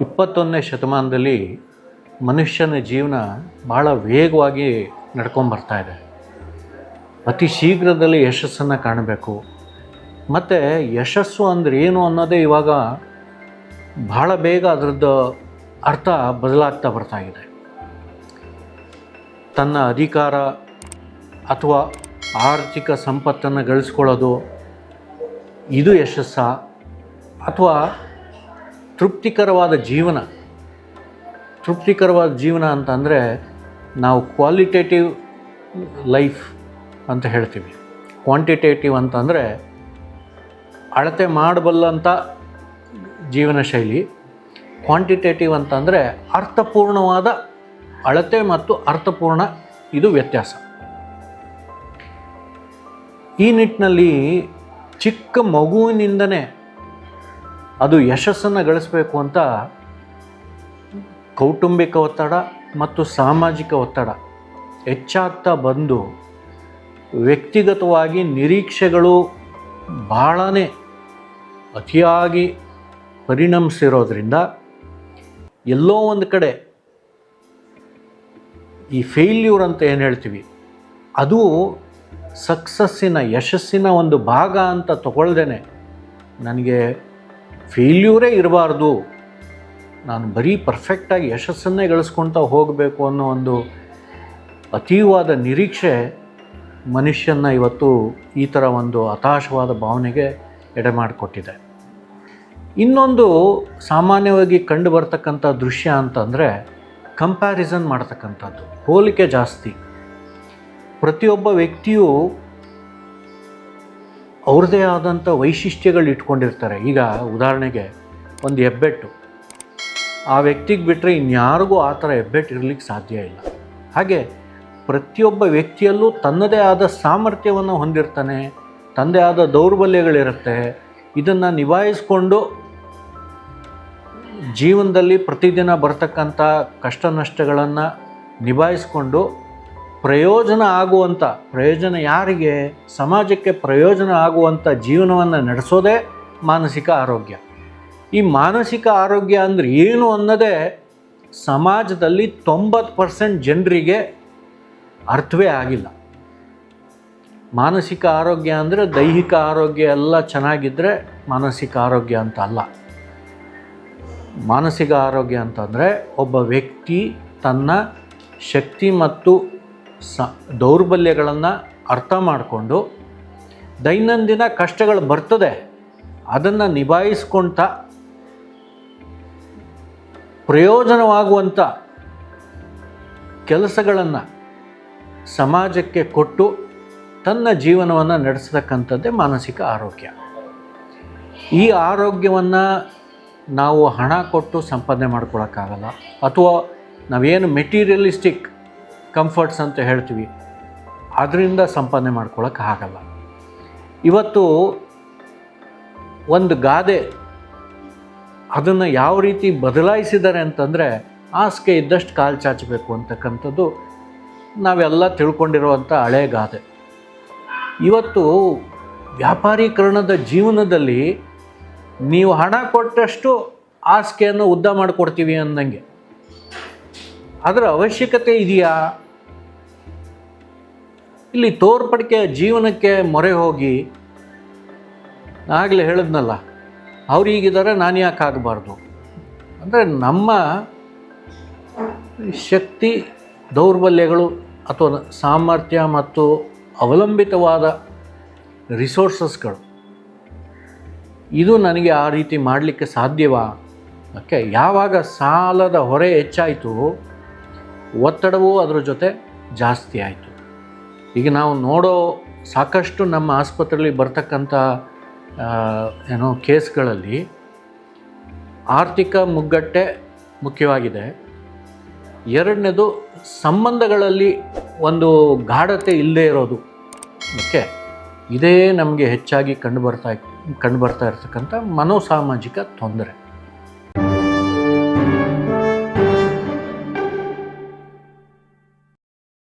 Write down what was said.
ಇಪ್ಪತ್ತೊಂದನೇ ಶತಮಾನದಲ್ಲಿ ಮನುಷ್ಯನ ಜೀವನ ಭಾಳ ವೇಗವಾಗಿ ನಡ್ಕೊಂಬರ್ತಾ ಇದೆ. ಅತಿ ಶೀಘ್ರದಲ್ಲಿ ಯಶಸ್ಸನ್ನು ಕಾಣಬೇಕು. ಮತ್ತು ಯಶಸ್ಸು ಅಂದರೆ ಏನು ಅನ್ನೋದೇ ಇವಾಗ ಭಾಳ ಬೇಗ ಅದರದ್ದು ಅರ್ಥ ಬದಲಾಗ್ತಾ ಬರ್ತಾ ಇದೆ. ತನ್ನ ಅಧಿಕಾರ ಅಥವಾ ಆರ್ಥಿಕ ಸಂಪತ್ತನ್ನು ಗಳಿಸ್ಕೊಳ್ಳೋದು ಇದು ಯಶಸ್ಸ? ಅಥವಾ ತೃಪ್ತಿಕರವಾದ ಜೀವನ. ತೃಪ್ತಿಕರವಾದ ಜೀವನ ಅಂತಂದರೆ ನಾವು ಕ್ವಾಲಿಟೇಟಿವ್ ಲೈಫ್ ಅಂತ ಹೇಳ್ತೀವಿ. ಕ್ವಾಂಟಿಟೇಟಿವ್ ಅಂತಂದರೆ ಅಳತೆ ಮಾಡಬಲ್ಲಂಥ ಜೀವನ ಶೈಲಿ. ಕ್ವಾಂಟಿಟೇಟಿವ್ ಅಂತಂದರೆ ಅರ್ಥಪೂರ್ಣವಾದ ಅಳತೆ ಮತ್ತು ಅರ್ಥಪೂರ್ಣ ಇದು ವ್ಯತ್ಯಾಸ. ಈ ನಿಟ್ಟಿನಲ್ಲಿ ಚಿಕ್ಕ ಮಗುವಿನಿಂದನೇ ಅದು ಯಶಸ್ಸನ್ನು ಗಳಿಸಬೇಕು ಅಂತ ಕೌಟುಂಬಿಕ ಒತ್ತಡ ಮತ್ತು ಸಾಮಾಜಿಕ ಒತ್ತಡ ಹೆಚ್ಚಾಗ್ತಾ ಬಂದು ವ್ಯಕ್ತಿಗತವಾಗಿ ನಿರೀಕ್ಷೆಗಳು ಭಾಳನೇ ಅತಿಯಾಗಿ ಪರಿಣಮಿಸಿರೋದ್ರಿಂದ ಎಲ್ಲೋ ಒಂದು ಕಡೆ ಈ ಫೇಲ್ಯೂರ್ ಅಂತ ಏನು ಹೇಳ್ತೀವಿ, ಅದು ಸಕ್ಸಸ್ಸಿನ ಯಶಸ್ಸಿನ ಒಂದು ಭಾಗ ಅಂತ ತಗೊಳ್ದೇನೆ ನನಗೆ ಫೇಲ್ಯೂರೇ ಇರಬಾರ್ದು. ನಾನು ಬರೀ ಪರ್ಫೆಕ್ಟಾಗಿ ಯಶಸ್ಸನ್ನೇ ಗಳಿಸ್ಕೊಳ್ತಾ ಹೋಗಬೇಕು ಅನ್ನೋ ಒಂದು ಅತೀವಾದ ನಿರೀಕ್ಷೆ ಮನುಷ್ಯನ ಇವತ್ತು ಈ ಥರ ಒಂದು ಹತಾಶವಾದ ಭಾವನೆಗೆ ಎಡೆ ಮಾಡಿಕೊಟ್ಟಿದೆ. ಇನ್ನೊಂದು ಸಾಮಾನ್ಯವಾಗಿ ಕಂಡು ಬರ್ತಕ್ಕಂಥ ದೃಶ್ಯ ಅಂತಂದರೆ ಕಂಪ್ಯಾರಿಸನ್ ಮಾಡ್ತಕ್ಕಂಥದ್ದು. ಹೋಲಿಕೆ ಜಾಸ್ತಿ. ಪ್ರತಿಯೊಬ್ಬ ವ್ಯಕ್ತಿಯು ಅವ್ರದ್ದೇ ಆದಂಥ ವೈಶಿಷ್ಟ್ಯಗಳು ಇಟ್ಕೊಂಡಿರ್ತಾರೆ. ಈಗ ಉದಾಹರಣೆಗೆ ಒಂದು ಹೆಬ್ಬೆಟ್ಟು. ಆ ವ್ಯಕ್ತಿಗೆ ಬಿಟ್ಟರೆ ಇನ್ಯಾರಿಗೂ ಆ ಥರ ಹೆಬ್ಬೆಟ್ಟು ಇರಲಿಕ್ಕೆ ಸಾಧ್ಯ ಇಲ್ಲ. ಹಾಗೆ ಪ್ರತಿಯೊಬ್ಬ ವ್ಯಕ್ತಿಯಲ್ಲೂ ತನ್ನದೇ ಆದ ಸಾಮರ್ಥ್ಯವನ್ನು ಹೊಂದಿರ್ತಾನೆ ತನ್ನದೇ ಆದ ದೌರ್ಬಲ್ಯಗಳಿರುತ್ತೆ. ಇದನ್ನು ನಿಭಾಯಿಸ್ಕೊಂಡು ಜೀವನದಲ್ಲಿ ಪ್ರತಿದಿನ ಬರ್ತಕ್ಕಂಥ ಕಷ್ಟ ನಷ್ಟಗಳನ್ನು ನಿಭಾಯಿಸ್ಕೊಂಡು ಪ್ರಯೋಜನ ಆಗುವಂಥ ಪ್ರಯೋಜನ ಯಾರಿಗೆ? ಸಮಾಜಕ್ಕೆ ಪ್ರಯೋಜನ ಆಗುವಂಥ ಜೀವನವನ್ನು ನಡೆಸೋದೇ ಮಾನಸಿಕ ಆರೋಗ್ಯ. ಈ ಮಾನಸಿಕ ಆರೋಗ್ಯ ಅಂದರೆ ಏನು ಅನ್ನೋದೇ ಸಮಾಜದಲ್ಲಿ ತೊಂಬತ್ತು ಪರ್ಸೆಂಟ್ ಜನರಿಗೆ ಅರ್ಥವೇ ಆಗಿಲ್ಲ. ಮಾನಸಿಕ ಆರೋಗ್ಯ ಅಂದರೆ ದೈಹಿಕ ಆರೋಗ್ಯ ಎಲ್ಲ ಚೆನ್ನಾಗಿದ್ದರೆ ಮಾನಸಿಕ ಆರೋಗ್ಯ ಅಂತ ಅಲ್ಲ. ಮಾನಸಿಕ ಆರೋಗ್ಯ ಅಂತಂದರೆ ಒಬ್ಬ ವ್ಯಕ್ತಿ ತನ್ನ ಶಕ್ತಿ ಮತ್ತು ಸ ದೌರ್ಬಲ್ಯಗಳನ್ನು ಅರ್ಥ ಮಾಡಿಕೊಂಡು ದೈನಂದಿನ ಕಷ್ಟಗಳು ಬರ್ತದೆ, ಅದನ್ನು ನಿಭಾಯಿಸ್ಕೊಂತ ಪ್ರಯೋಜನವಾಗುವಂಥ ಕೆಲಸಗಳನ್ನು ಸಮಾಜಕ್ಕೆ ಕೊಟ್ಟು ತನ್ನ ಜೀವನವನ್ನು ನಡೆಸತಕ್ಕಂಥದ್ದೇ ಮಾನಸಿಕ ಆರೋಗ್ಯ. ಈ ಆರೋಗ್ಯವನ್ನು ನಾವು ಹಣ ಕೊಟ್ಟು ಸಂಪಾದನೆ ಮಾಡ್ಕೊಳಕ್ಕಾಗಲ್ಲ, ಅಥವಾ ನಾವೇನು ಮೆಟೀರಿಯಲಿಸ್ಟಿಕ್ ಕಂಫರ್ಟ್ಸ್ ಅಂತ ಹೇಳ್ತೀವಿ. ಅದರಿಂದ ಸಂಪಾದನೆ ಮಾಡ್ಕೊಳಕ್ಕೆ ಆಗಲ್ಲ. ಇವತ್ತು ಒಂದು ಗಾದೆ ಅದನ್ನು ಯಾವ ರೀತಿ ಬದಲಾಯಿಸಿದ್ದಾರೆ ಅಂತಂದರೆ ಆಸ್ಕೆ ಇದ್ದಷ್ಟು ಕಾಲು ಚಾಚಬೇಕು ಅಂತಕ್ಕಂಥದ್ದು ನಾವೆಲ್ಲ ತಿಳ್ಕೊಂಡಿರುವಂಥ ಹಳೆ ಗಾದೆ. ಇವತ್ತು ವ್ಯಾಪಾರೀಕರಣದ ಜೀವನದಲ್ಲಿ ನೀವು ಹಣ ಕೊಟ್ಟಷ್ಟು ಹಾಸಿಗೆಯನ್ನು ಉದ್ದ ಮಾಡಿಕೊಡ್ತೀವಿ ಅಂದಂಗೆ ಅದರ ಅವಶ್ಯಕತೆ ಇದೆಯಾ? ಇಲ್ಲಿ ತೋರ್ಪಡಿಕೆ ಜೀವನಕ್ಕೆ ಮೊರೆ ಹೋಗಿ ಆಗಲೇ ಹೇಳಿದ್ನಲ್ಲ, ಅವ್ರು ಹೀಗಿದ್ದಾರೆ, ನಾನು ಯಾಕೆ ಆಗಬಾರ್ದು? ಅಂದರೆ ನಮ್ಮ ಶಕ್ತಿ, ದೌರ್ಬಲ್ಯಗಳು ಅಥವಾ ಸಾಮರ್ಥ್ಯ ಮತ್ತು ಅವಲಂಬಿತವಾದ ರಿಸೋರ್ಸಸ್ಗಳು, ಇದು ನನಗೆ ಆ ರೀತಿ ಮಾಡಲಿಕ್ಕೆ ಸಾಧ್ಯವಾ? ಓಕೆ, ಯಾವಾಗ ಸಾಲದ ಹೊರೆ ಹೆಚ್ಚಾಯಿತು, ಒತ್ತಡವೂ ಅದರ ಜೊತೆ ಜಾಸ್ತಿ ಆಯಿತು. ಈಗ ನಾವು ನೋಡೋ ಸಾಕಷ್ಟು ನಮ್ಮ ಆಸ್ಪತ್ರೆಯಲ್ಲಿ ಬರ್ತಕ್ಕಂಥ ಏನೋ ಕೇಸ್ಗಳಲ್ಲಿ ಆರ್ಥಿಕ ಮುಗ್ಗಟ್ಟೆ ಮುಖ್ಯವಾಗಿದೆ. ಎರಡನೇದು ಸಂಬಂಧಗಳಲ್ಲಿ ಒಂದು ಗಾಢತೆ ಇಲ್ಲದೆ ಇರೋದು. ಓಕೆ? ಇದೇ ನಮಗೆ ಹೆಚ್ಚಾಗಿ ಕಂಡು ಬರ್ತಾ ಕಂಡು ಬರ್ತಾ ಇರ್ತಕ್ಕಂಥ ಮನೋಸಾಮಾಜಿಕ ತೊಂದರೆ.